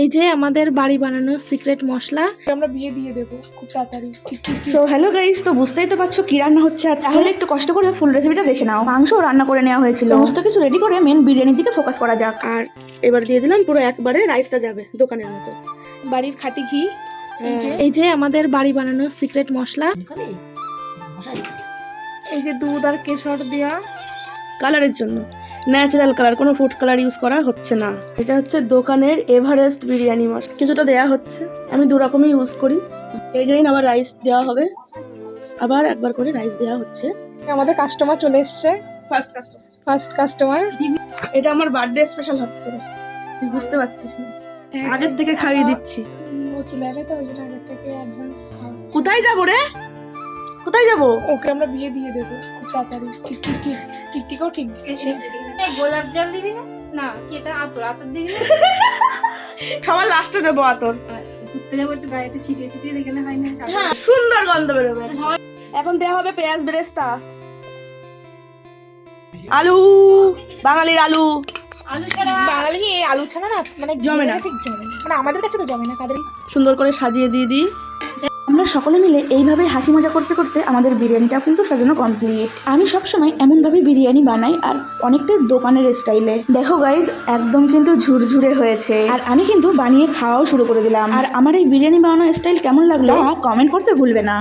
এই যে আমাদের বাড়ি বানানো সিক্রেট মশলা। আমরা বিয়ে দিয়ে দেবো খুব তাড়াতাড়ি। সো হ্যালো গাইস তো বুঝতেই তো পারছ কি রান্না হচ্ছে আজকে। তাহলে একটু কষ্ট করে ফুল রেসিপিটা দেখে নাও। মাংস রান্না করে নেওয়া হয়েছিল। সমস্ত কিছু রেডি করে মেন বিরিয়ানির দিকে ফোকাস করা যাক। আর এবার দিয়ে দিলাম পুরো একবারে রাইসটা যাবে দোকানের মতো। বাড়ির খাঁটি ঘি এই যে। এই যে আমাদের বাড়ি বানানো সিক্রেট মশলা। এই যে দুধ আর কেশর দেওয়া কালারের জন্য। ন্যাচারাল কালার কোনো ফুড কালার ইউজ করা হচ্ছে না। এটা হচ্ছে দোকানের এভারেস্ট বিরিয়ানি মশলা কিছুটা দেয়া হচ্ছে। আমি দু রকমই ইউজ করি। এগেইন আবার রাইস দেওয়া হবে। আবার একবার করে রাইস দেওয়া হচ্ছে। আমাদের কাস্টমার চলে এসছে। ফার্স্ট কাস্টমার ফার্স্ট কাস্টমার এটা আমার বার্থডে স্পেশাল হচ্ছে। তুই বুঝতে পারছিস না। আগের থেকে খাইয়ে দিচ্ছি। কোথায় যাব রে? কোথায় যাব? ওকে আমরা বিয়ে দিয়ে দেবো খুব তাড়াতাড়ি। ঠিক ঠিক ঠিক টিকটিকও ঠিক দিচ্ছে এই গোলাপ জল দিবি না? না কি এটা আতর? আতর দিবি না? সবার লাস্টে দেবো আতর। ঘুরতে যাব একটু গাড়িতে ছিটিয়ে ছিটিয়ে দেখলে হয় না হ্যাঁ সুন্দর গন্ধ বেরোবে। এখন দেওয়া হবে পেঁয়াজ বেরেস্তা। আলু বাঙালির আলু। আলু বাঙালি এই আলু ছাড়া না মানে জমে না। ঠিক জমে না। মানে আমাদের কাছে তো জমে না কাদের সুন্দর করে সাজিয়ে দিয়ে দিই। আমরা সকলে মিলে এইভাবে হাসি মজা করতে করতে আমাদের বিরিয়ানিটাও কিন্তু সাজানো কমপ্লিট আমি সবসময় এমনভাবে বিরিয়ানি বানাই আর অনেকটা দোকানের স্টাইলে দেখো গাইজ একদম কিন্তু ঝুরঝুরে হয়েছে। আর আমি কিন্তু বানিয়ে খাওয়াও শুরু করে দিলাম। আর আমার এই বিরিয়ানি বানানোর স্টাইল কেমন লাগল? কমেন্ট করতে ভুলবে না।